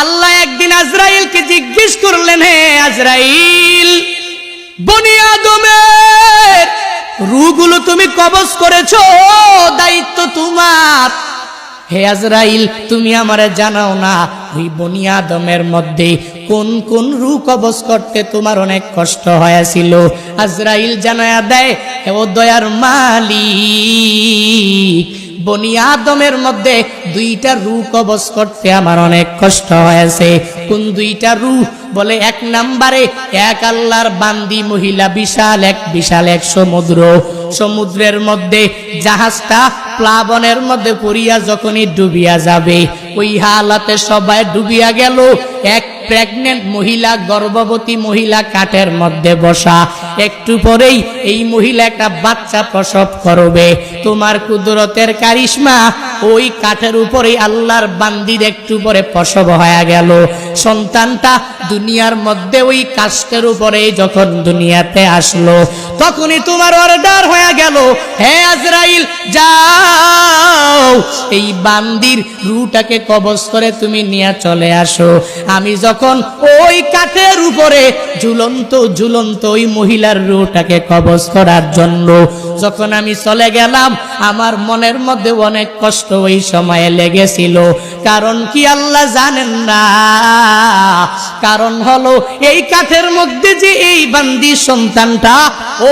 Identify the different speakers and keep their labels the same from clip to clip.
Speaker 1: আল্লাহ একদিন আজরাইলকে জিজ্ঞেস করলেন, হে আজরাইল, বনি আদমের রুগুলো তুমি কবজ করেছ? দায়িত্ব তোমার। হে আজরাইল, তুমি আমারে জানাও না, ওই বনি আদমের মধ্যে কোন কোন রু কবজ করতে তোমার অনেক কষ্ট হয়েছিল? আজরাইল জানায়া দেয় ও দয়ার মালিক বনি আদমের মধ্যে দুইটা রু কবজ করতে আমার অনেক কষ্ট হয়েছে। কোন দুইটা রু বলে এক নাম্বারে, এক আল্লাহর বান্দি মহিলা বিশাল, এক বিশাল, এক সমুদ্র। সমুদ্রের মধ্যে জাহাজটা প্লাবনের মধ্যে পড়িয়া যখনই ডুবিয়া যাবে, ওই হালাতে সবাই ডুবিয়া গেল। এক প্রেগনেন্ট মহিলা, গর্ভবতী মহিলা কাঠের মধ্যে বসা একটু পরেই এই মহিলা একটা বাচ্চা প্রসব করবে। তোমার কুদরতের কারিশমা ওই কাঠের উপরেই আল্লাহর বান্দির একটু পরে প্রসব হয়ে গেল। সন্তানটা দুনিয়ার মধ্যে ওই কাষ্টের উপরে যখন দুনিয়াতে আসলো, তখনই তোমার অর্ডার হয়ে গেল, হে আজরাইল, যাও। এই বান্দির রুটাকে কবজ করে তুমি নিয়ে চলে আসো। আমি যখন ওই কাঠের উপরে ঝুলন্ত ঝুলন্ত ওই মহিলার রুটাকে কবজ করার জন্য, যখন আমি চলে গেলাম, আমার মনের মধ্যে অনেক কষ্ট ওই সময়ে লেগেছিল। কারণ কি আল্লাহ জানেন না? কারণ হলো এই কাঠের মধ্যে যে এই বান্দি সন্তানটা,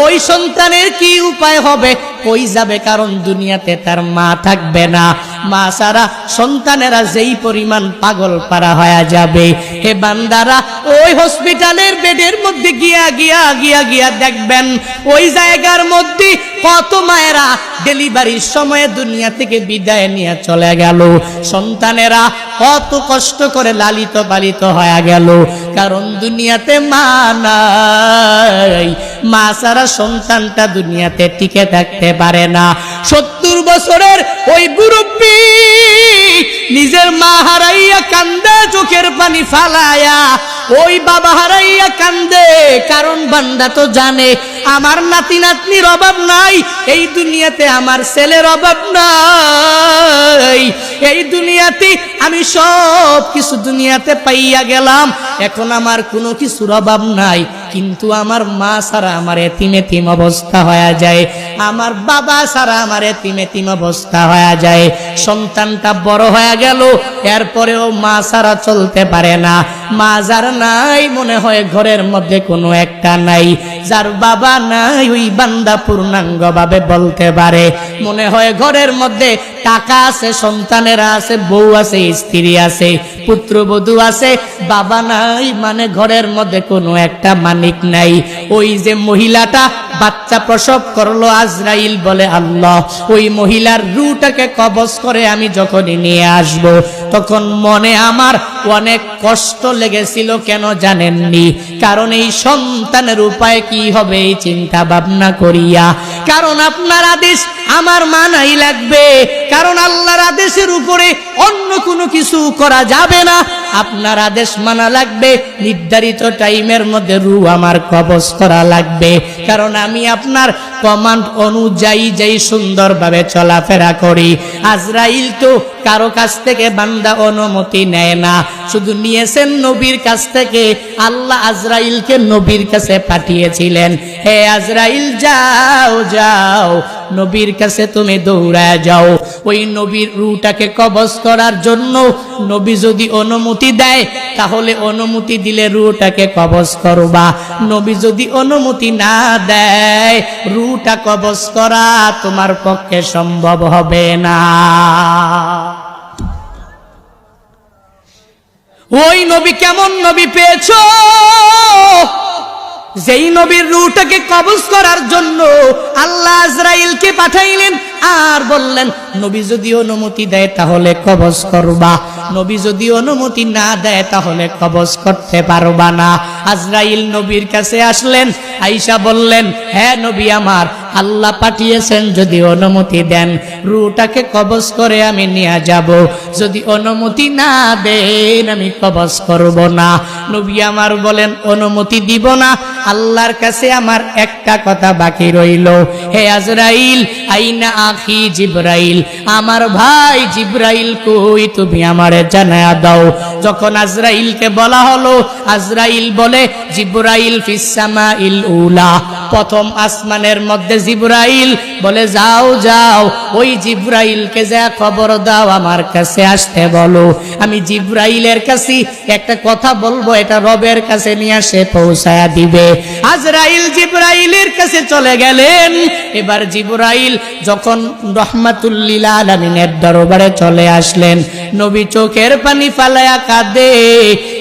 Speaker 1: ওই সন্তানের কি উপায় হবে? কই যাবে? কারণ দুনিয়াতে তার মা থাকবে না। মা সারা সন্তানেরা যেই পরিমাণ পাগল পারা হয়ে যাবে। হে বান্দারা, ওই হসপিটালের বেডের মধ্যে গিয়া গিয়া গিয়া গিয়া দেখবেন, ওই জায়গার মধ্যে কত মায়েরা ডেলিভারির সময়ে দুনিয়া থেকে বিদায় নিয়ে চলে গেল। সন্তানেরা কত কষ্ট করে লালিত পালিত হয়ে গেল। কারণ দুনিয়াতে মা নাই। মা সারা সন্তানটা দুনিয়াতে টিকে থাকতে পারে না। সত্তর বছরের ওই মুরব্বী নিজের মা হারাইয়া কান্দে, চোখের পানি ফালায়া ওই বাবা হারাইয়া কান্দে, কারণ বান্দা তো জানে, আমার নাতি নাতনির অভাব নাই, এই দুনিয়াতে আমার ছেলের অভাব নাই। এই দুনিয়াতে আমি সব কিছু দুনিয়াতে পাইয়া গেলাম, এখন আমার কোনো কিছুর অভাব নাই, কিন্তু আমার মা ছাড়া আমার এতিম এতিম অবস্থা হয়ে যায়। আমার বাবা ছাড়া আমার এতিম এতিম অবস্থা হয়ে যায়। সন্তানটা বড় হয়ে গেল, এরপরেও মা ছাড়া চলতে পারে না। মা যার নাই, মনে হয় ঘরের মধ্যে কোনো একটা নাই। যার বাবা নাই, ওই বান্দা পূর্ণাঙ্গ ভাবে বলতে পারে। মনে হয় ঘরের মধ্যে টাকা আছে, সন্তানেরা আছে, বউ আছে, স্ত্রী আছে, পুত্রবধূ আছে। বাবা নাই মানে ঘরের মধ্যে কোনো একটা মানিক নাই। ওই যে মহিলাটা বাচ্চা প্রসব করল আজরাইল বলে, আল্লাহ, ওই মহিলার রুটাকে কবজ করে আমি যখনই নিয়ে আসব, তখন মনে আমার অনেক কষ্ট লেগেছিল, কেন জানেননি? কারণ এই সন্তানের উপায় কি হবে এই চিন্তা ভাবনা করিয়া। কারণ আপনার আদেশ আমার মানাই লাগবে, কারণ আল্লাহর আদেশের উপরে অন্য কোনো কিছু করা যাবে না। আপনার আদেশ মানা লাগবে। নির্ধারিত টাইমের মধ্যে রু আমার কবজ করা লাগবে। কারণ আমি আপনার কমান্ড অনুযায়ী যেই সুন্দরভাবে চলাফেরা করি। আজরাইল তো কারও কাছ থেকে বান্দা অনুমতি নেয় না। শুধু নিয়েছেন নবীর কাছ থেকে। আল্লাহ আজরাইলকে নবীর কাছে পাঠিয়েছিলেন। হে আজরাইল, যাও যাও। নবীর কাছে তুমি দৌড়ায় যাও। ওই নবীর রুটাকে কবজ করার জন্য নবী যদি অনুমতি দেয়, তাহলে অনুমতি দিলে রুটাকে কবজ করবা। নবী যদি অনুমতি না দেয় রুটা কবজ করা তোমার পক্ষে সম্ভব হবে না। ওই নবী কেমন নবী পেয়েছ? যেই নবীর রুটাকে কবজ করার জন্য আল্লাহ আজরাইলকে পাঠাইলেন, আর বললেন, নবী যদি অনুমতি দেয় তাহলে কবজ করবা। নবী যদি অনুমতি না দেয় তাহলে কবজ করতে পারবা না। আজরাইল নবীর কাছে আসলেন, আইসা বললেন হ্যাঁ নবী আমার আল্লাহ পাঠিয়েছেন, যদি অনুমতি দেন, রুটাকে কবজ করে আমি নিয়ে যাব। যদি অনুমতি না দেন, আমি কবজ করব না। নবী আমার বলেন, অনুমতি দিব না। আল্লাহর কাছে আমার একটা কথা বাকি রইল। হে আজরাইল, আইনা আখি জিব্রাইল? আমার ভাই জিব্রাইল কই? তুমি আমারে জানায়া দাও। যখন আজরাইলকে বলা হলো, আজরাইল বলে, জিব্রাইল ফিসামা ইল উলা। প্রথম আসমানের মধ্যে জিব্রাইল বলে, যাও যাও, ওই জিব্রাইলকে যা খবর দাও আমার কাছে আসতে বলো। আমি জিব্রাইলের কাছে একটা কথা বলব, এটা রবের কাছে নিয়ে আসে, পৌঁছায়া দিবে। আজরাইল জিব্রাইলের কাছে চলে গেলেন। এবার জিব্রাইল যখন রহমাতুল্লিল আলমিনের দরবারে চলে আসলেন, নবী চোখের পানি ফালাইয়া কাঁদে।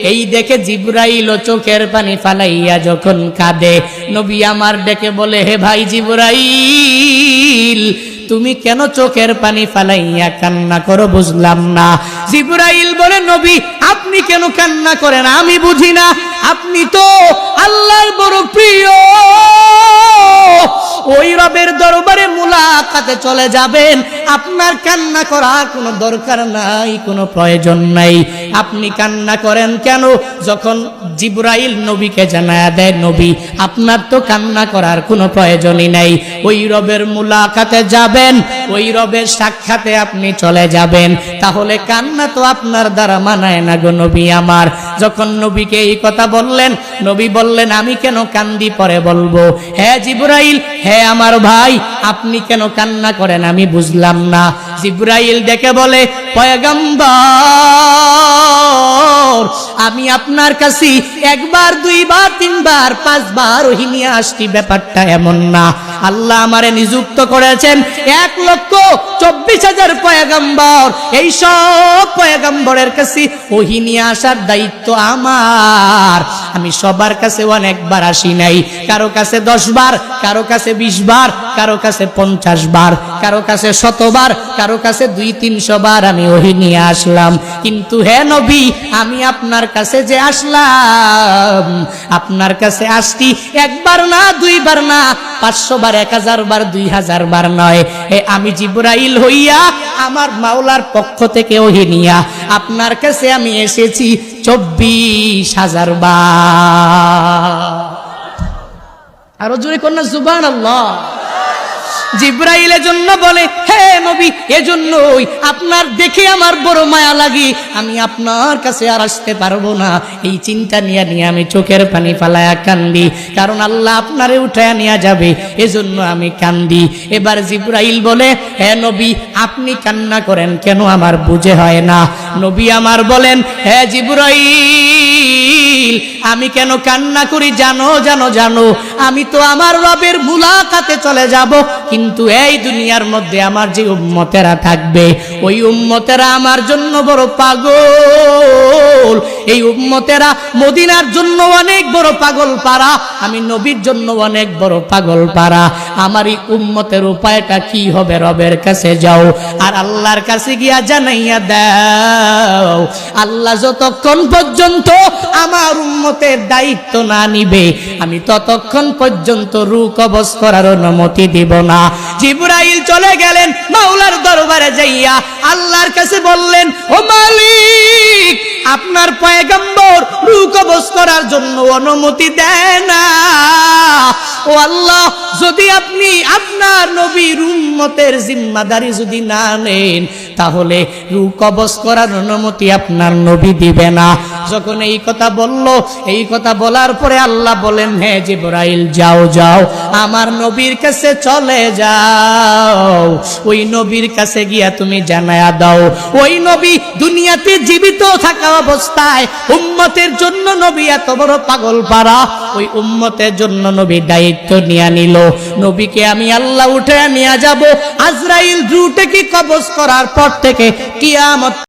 Speaker 1: এই দেখে জিবরাইল চোখের পানি ফালাইয়া যখন কাঁদে, নবী আমার ডেকে বলে, হে ভাই জিব্রাইল, তুমি কেন চোখের পানি ফালাইয়া কান্না করো বুঝলাম না? জিবরাইল বলে, নবী আপনি কেন কান্না করেন? আমি বুঝি না। আপনি তো আল্লাহর বড় প্রিয়। ওই রবের দরবারে মুলাকাতে চলে যাবেন। আপনার কান্না করার কোনো দরকার নাই, কোনো প্রয়োজন নাই। আপনি কান্না করেন কেন? যখন জিব্রাইল নবীকে জানায়া দেয়, নবী, আপনার তো কান্না করার কোনো প্রয়োজনই নাই। ওই রবের মুলাকাতে যাবেন। ওই রবের সাক্ষাতে আপনি চলে যাবেন। তাহলে কান্না তো আপনার দ্বারা মানায় না গো নবী আমার। যখন নবীকে এই কথা বললেন, নবী বললেন, আমি কেন কান্দি পরে বলব? হ্যাঁ জিব্রাইল হ্যাঁ আমার ভাই, আপনি কেন কান্না করেন? আমি বুঝলাম না। জিব্রাইল ডেকে বলে পয়গম্বর আমি আপনার কাছে একবার, দুইবার, তিনবার, পাঁচবার ওহি নিয়ে আসছি। ব্যাপারটা এমন না। আল্লাহ আমারে নিযুক্ত করেছেন এক লক্ষ চব্বিশ হাজার পয়গম্বর। এই সব পয়গম্বরের কাছে ওহি নিয়ে আসার দায়িত্ব আমার। আমি সবার কাছে অনেকবার আসি নাই। কারও কাছে দশ বার কারও কাছে বিশ বার কারও কাছে পঞ্চাশ বার কারও কাছে শতবার, কারও কাছে দুই তিনশো বার আমি ওহি নিয়ে আসলাম। কিন্তু হে নবী, আমি আপনার কাছে যে আসলাম, আপনার কাছে আসছি একবার না, দুইবার না পাঁচশো বার এক হাজার বার দুই হাজার বার নয় আমি জিব্রাইল হইয়া আমার মাওলার পক্ষ থেকে ওহি নিয়া আপনার কাছে আমি এসেছি চব্বিশ হাজার বার। আরও জোরে কন্যা জুবান আল্লাহ জিব্রাইলের জন্য বলে, হে নবী এজন্যই আপনার দেখে আমার বড় মায়া লাগে। আমি আপনার কাছে আর আসতে পারব না। এই চিন্তা নিয়ে নিয়ে আমি চোখের পানি ফালায়া কান্দি। কারণ আল্লাহ আপনারে উঠায়া নিয়ে যাবে। এজন্য আমি কান্দি। এবার জিব্রাইল বলে, হে নবী, আপনি কান্না করেন কেন? আমার বুঝে হয় না। নবী আমার বলেন, হে জিব্রাইল আমি কেন কান্না করি? জানো জানো জানো। আমি তো আমার রবের মুলাকাতে চলে যাব। কিন্তু এই দুনিয়ার মধ্যে আমার যে উম্মতেরা থাকবে, ওই উম্মতেরা আমার জন্য বড় পাগল। এই উম্মতেরা মদিনার জন্য অনেক বড় পাগল পারা আমি নবীর জন্য অনেক বড় পাগল পারা আমার এই উম্মতের উপায়টা কি হবে রবের কাছে যাও আর আল্লাহর কাছে গিয়া জানাইয়া দাও। আল্লাহ যতক্ষণ পর্যন্ত আমার উম্মতের দায়িত্ব না নিবে। আমি ততক্ষণ পর্যন্ত রু কবজ করার অনুমতি দিব না। জিব্রাইল চলে গেলেন মাওলার দরবারে যাইয়া আল্লাহর কাছে বললেন, ও মালিক, আপনার পয়গম্বর রু কবজ করার জন্য অনুমতি দেয় না। ও আল্লাহ, যদি আপনি আপনার নবীর উম্মতের জিম্মাদারি যদি না নেন, তাহলে রু কবজ করার অনুমতি আপনার নবী দিবে না। যখন এই কথা বলল, এই কথা বলার পরে আল্লাহ বলেন হ্যাঁ জিব্রাইল, যাও যাও, আমার নবীর কাছে চলে যাও। ওই নবীর কাছে গিয়া তুমি জানায়া দাও। ওই নবী দুনিয়াতে জীবিত থাকা অবস্থায় উম্মতের জন্য নবী এত বড় পাগল পারা। ওই উম্মতের জন্য নবী দায়িত্ব নিয়ে নিল। নবীকে আমি আল্লাহ উঠে নিয়ে যাব। আজরাইল রুটে কি কবজ করার পর থেকে কিয়ামত